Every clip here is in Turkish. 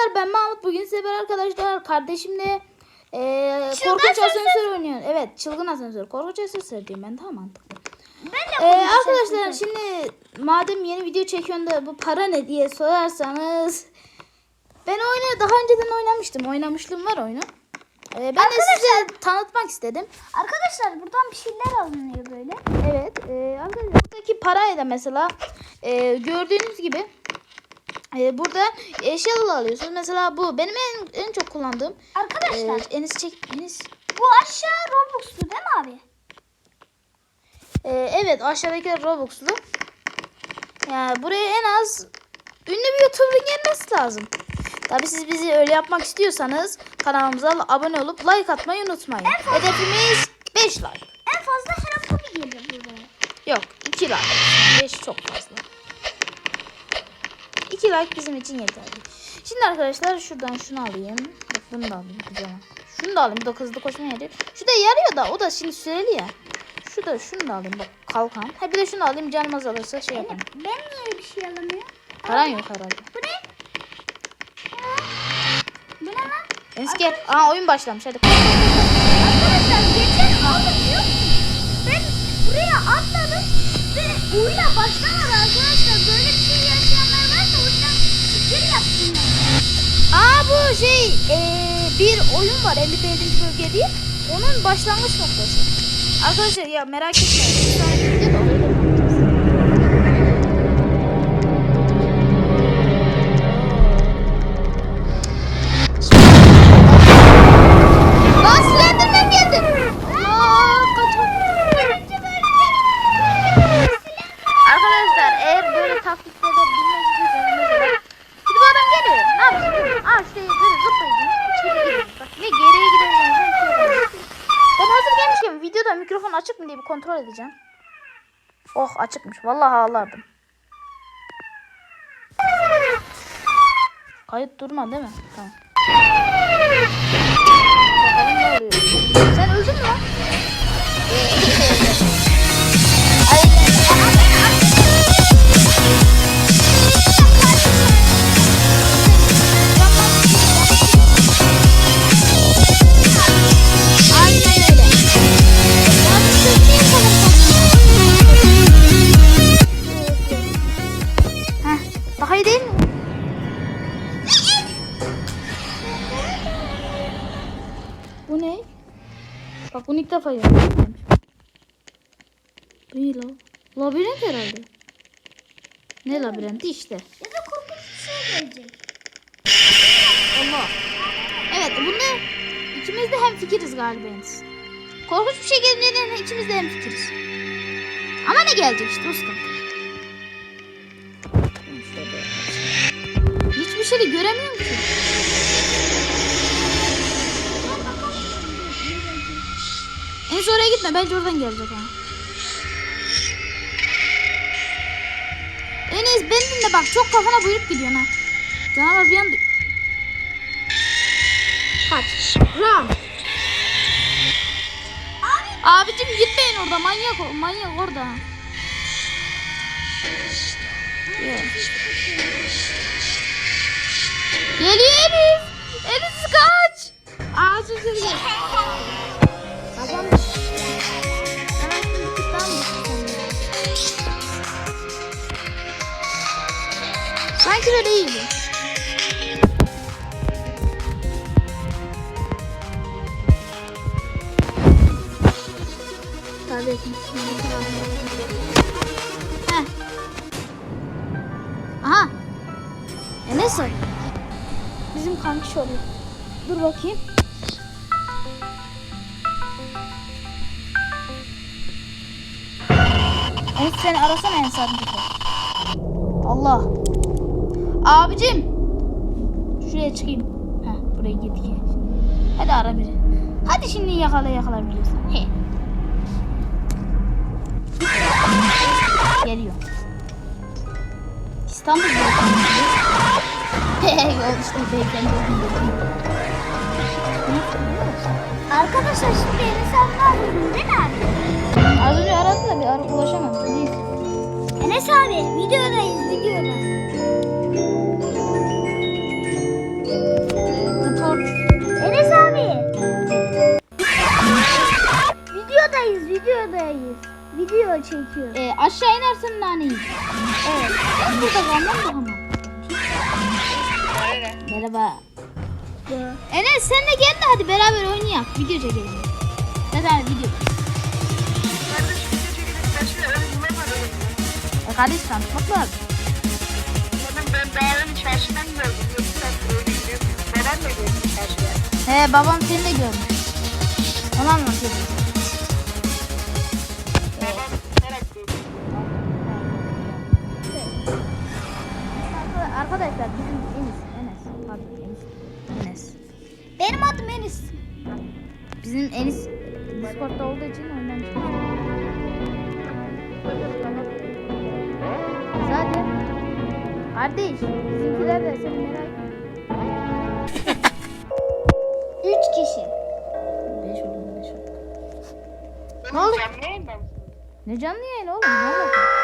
arkadaşlar ben Mahmut. Bugün size beraber arkadaşlar kardeşimle e, Çılgın korkunç asansör. asansör oynuyoruz. Evet çılgın asansör. Korkunç asansör diyeyim ben daha mantıklı. Ben de E, konuşacağım arkadaşlar size. şimdi madem yeni video çekiyorsun da bu para ne diye sorarsanız ben oyunu daha önceden oynamıştım. Oynamışlığım var oyunu. E, ben de size tanıtmak istedim. Arkadaşlar buradan bir şeyler alınıyor böyle. Evet. E, arkadaşlar buradaki parayla mesela e, gördüğünüz gibi e, burada eşyalar alıyorsunuz. Mesela bu benim en, en çok kullandığım. Arkadaşlar E, Enis çek Enis. bu aşağı Roblox'tu değil mi abi? E, evet aşağıdaki Robux'lu. Yani buraya en az ünlü bir YouTuber'ın gelmesi lazım. Tabi siz bizi öyle yapmak istiyorsanız kanalımıza abone olup like atmayı unutmayın. Hedefimiz 5 like. En fazla hafta bir gelir buraya. Yok 2 like. 5 çok fazla. 2 like bizim için yeterli. Şimdi arkadaşlar şuradan şunu alayım. Bak bunu da alayım güzel. Şunu da alayım. Bu da hızlı koşmaya yarıyor. Şu da yarıyor da o da şimdi süreli ya. Şu da şunu da alayım bak kalkan. Ha bir de şunu alayım canım azalırsa şey yapayım. Ben niye bir şey alamıyorum? Paran yok herhalde. Bu ne? Bu ne lan? Gel. Aa oyun başlamış hadi. Arkadaşlar bir oyun var 51. bölge diye. Onun başlangıç noktası. Arkadaşlar ya merak etmeyin. Açıkmış. Vallahi ağlardım. Kayıt durma değil mi? Tamam. Sen öldün mü iyi değil mi? Bu ne? Bak bunu ilk defa görüyorum. İyi la. Labirent herhalde. Ne labirenti işte. Ya da korkunç bir şey gelecek. Allah. Evet bunda ikimiz de hem fikiriz galiba. Korkunç bir şey gelince de ikimiz de hem fikiriz. Ama ne gelecek işte usta. Şey de göremiyorum ki. Enes oraya gitme bence oradan gelecek ha. Enes beni dinle bak çok kafana buyruk gidiyorsun ha. Canavar bir anda... Kaç. Ram. Abicim gitmeyin orada manyak o- manyak orada. Yeah. Geliyor Enis. Enis kaç. Şimdi tıktan mı Sanki böyle iyiydi. Tabii ki. Heh. Aha. Enes o. Bizim kanki oluyor. Dur bakayım. Enes seni arasana en sağdaki. Allah. Abicim. Şuraya çıkayım. Heh, buraya gittik. Hadi ara biri. Hadi şimdi yakala yakala biliyorsun. He. Geliyor. İstanbul He Yol işte Arkadaşlar şimdi Enes abi arıyorum değil mi abi? Az önce aradı da bir ara ulaşamadı. Neyse. Enes abi videodayız videoda. Motor. Enes abi. videodayız videodayız. Video çekiyor. Ee, aşağı inersen nane yiyeceğiz. Evet. Burada kalmam daha mı? Enes sen de gel de hadi beraber oynayalım. Video çekelim. Zaten video. E kardeş tanışmak lazım. Ben Bağır'ın çarşıdan gördüm. Yoksa gidiyorum. Babam da gördüm çarşıdan. He babam seni de görmüş. Onu anlatıyor. Babam merak ediyor. Arkadaşlar bizim Enes. Enes. Pardon. Benim adım Enis. Bizim Enis Discord'da olduğu için oyundan çıkıyor. Zaten kardeş bizimkiler de seni merak Üç kişi. Beş oldu beş oldu. Ne oldu? Ne canlı yayın oğlum ne alaka?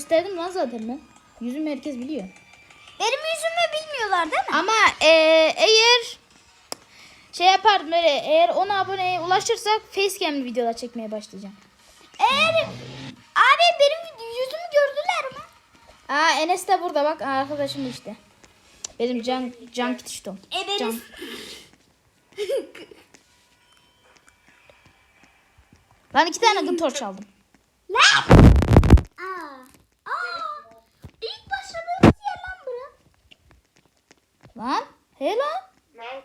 Gösterdim lan zaten ben. Yüzümü herkes biliyor. Benim yüzümü bilmiyorlar değil mi? Ama eee, eğer şey yapardım böyle eğer 10 aboneye ulaşırsak facecam videolar çekmeye başlayacağım. Eğer abi benim yüzümü gördüler mi? Aa Enes de burada bak arkadaşım işte. Benim can can kitiştom. Ederiz. Can. Ben iki tane gıtor çaldım. Lan! Aa. Aa. İlk başladığımız yer lan bura. Lan he lan. Ne?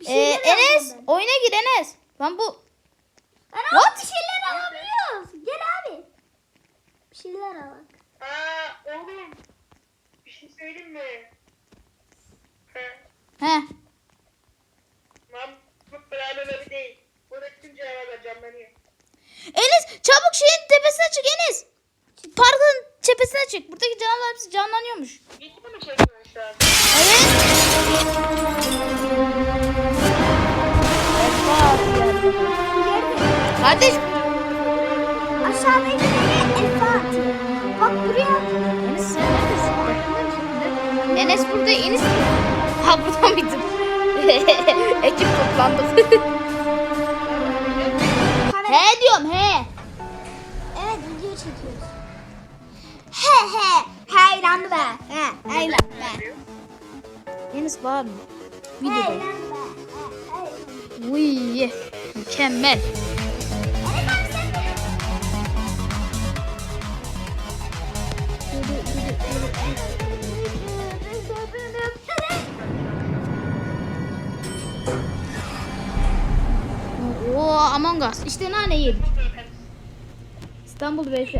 Bir Ee, şeyler Enes alacağım ben. oyuna gir Enes. Lan bu Ben What? bir şeyler alabiliyoruz. Gel abi. Bir şeyler al. Aa oğlum. Bir şey söyleyeyim mi? He. he Mahmut beraber değil. Buradaki tüm canavarlar canlanıyor. Enes çabuk şeyin tepesine çık Enes. Parkın tepesine çık. Buradaki canlılar hepsi canlanıyormuş. Burada Enes. Ha buradan bittim. Ekip toplandık. Kamera- he diyorum he. Evet video çekiyoruz. He he. Hayrandı be. He. Hayrandı be. Enes bağırma. Videoda. Hayrandı be. Uy, mükemmel. Among Us. İşte nane yedik. İstanbul vs.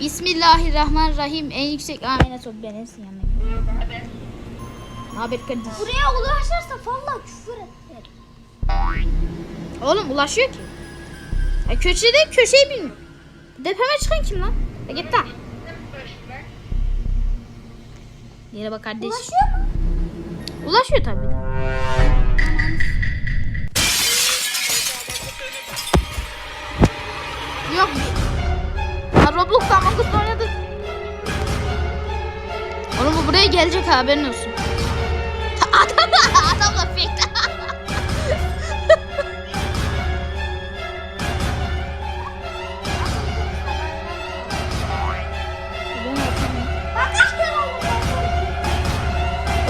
Bismillahirrahmanirrahim. En yüksek amine sor ben en yanına. Ne haber kardeş? Buraya ulaşırsa valla küfür eder. Oğlum ulaşıyor ki. Ya köşede köşeyi bilmiyor. Depeme çıkan kim lan? Ya git lan. Yere bak kardeş. Ulaşıyor mu? Ulaşıyor tabii. Yok. Ya Roblox'ta Among Us oynadık. Oğlum bu buraya gelecek haberin olsun. Adam, adamla fake.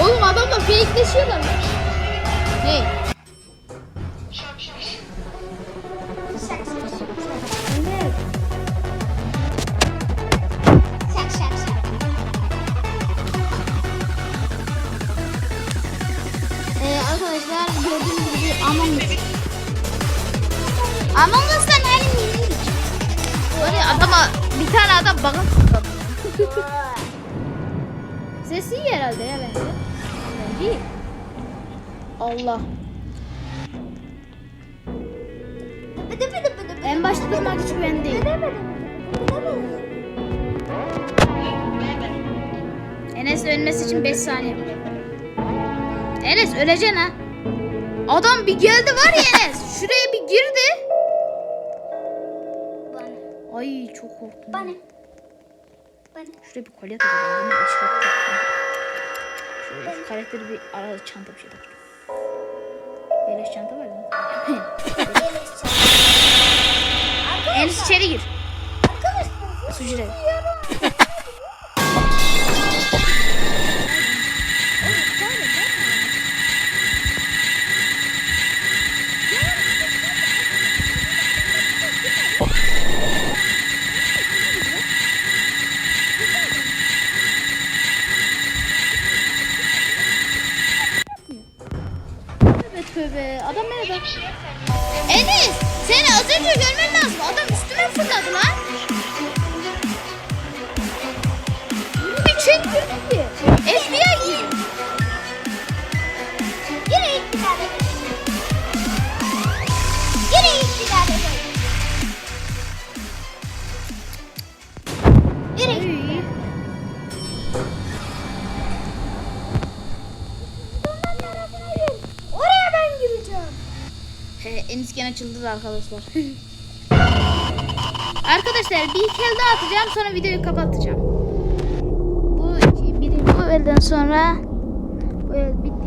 Oğlum adamla fakeleşiyorlar. Ne? Among Us'tan her yeri Var ya adama bir tane adam bana tuttu. Sesi iyi herhalde ya bence. Değil. Allah. En başta durmak hiç güven değil. Enes ölmesi için 5 saniye. Enes öleceksin ha. Adam bir geldi var ya Enes. Şuraya bir girdi. Ay çok korktum. Bana. Bana. Şuraya bir kolye takacağım. Bunu takacağım. Şöyle şu karakteri bir arada çanta bir şey takacağım. Beleş çanta var ya. Enes içeri gir. Arkadaşlar. Sucure. Tövbe arkadaşlar. arkadaşlar bir iki el daha atacağım sonra videoyu kapatacağım. Bu iki, birinci bu elden sonra bu el bittikten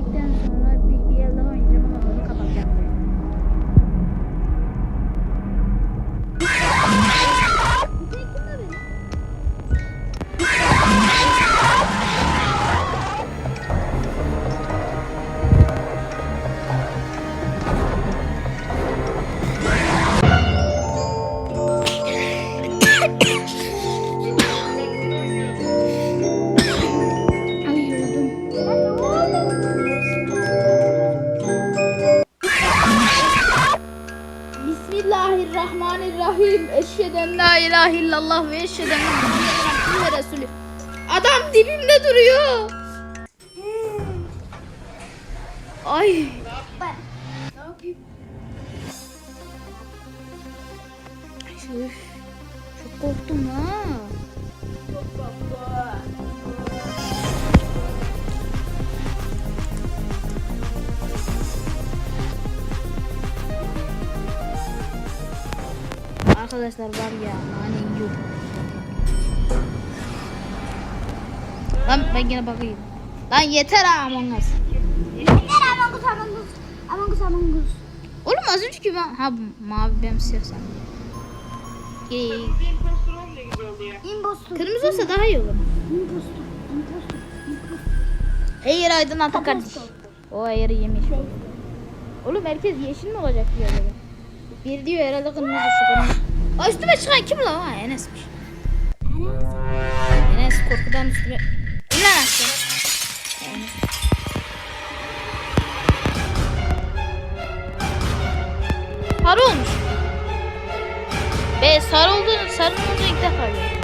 illallah ve eşheden Resulü. Adam dibimde duruyor. Ay. Ne yapayım? Çok korktum ha. Arkadaşlar var ya nane yiyor. Lan ben yine bakayım. Lan yeter ha Among Us. Yeter Among Us Among Us. Among Us Among Us. Oğlum az önceki ben... Ha mavi ben siyah sandım. İmpostor. Kırmızı olsa daha iyi olur. Impostor. Hayır aydınlatma kardeş. O ayarı yemiş. Oğlum herkes yeşil mi olacak diyor böyle. Bir diyor herhalde kırmızı Aa üstüme çıkan kim lan? Ha Enes'miş. Enes korkudan üstüme... İn lan aşağı. Sarı olmuş. Be sarı olduğunu, sarı olduğunu ilk defa gördüm.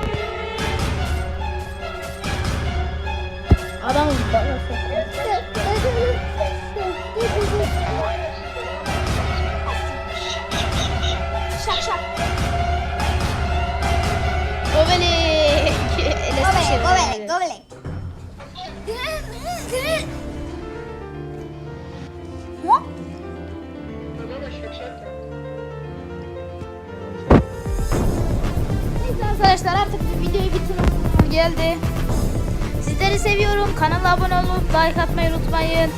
Adamın babası. Gobelek, gobelek, gobelek. Neyse arkadaşlar artık bir videoyu bitirme zamanı geldi. Sizleri seviyorum. Kanala abone olup like atmayı unutmayın.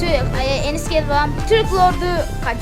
Türk, Enis Gelvan, Türk Lord'u kaç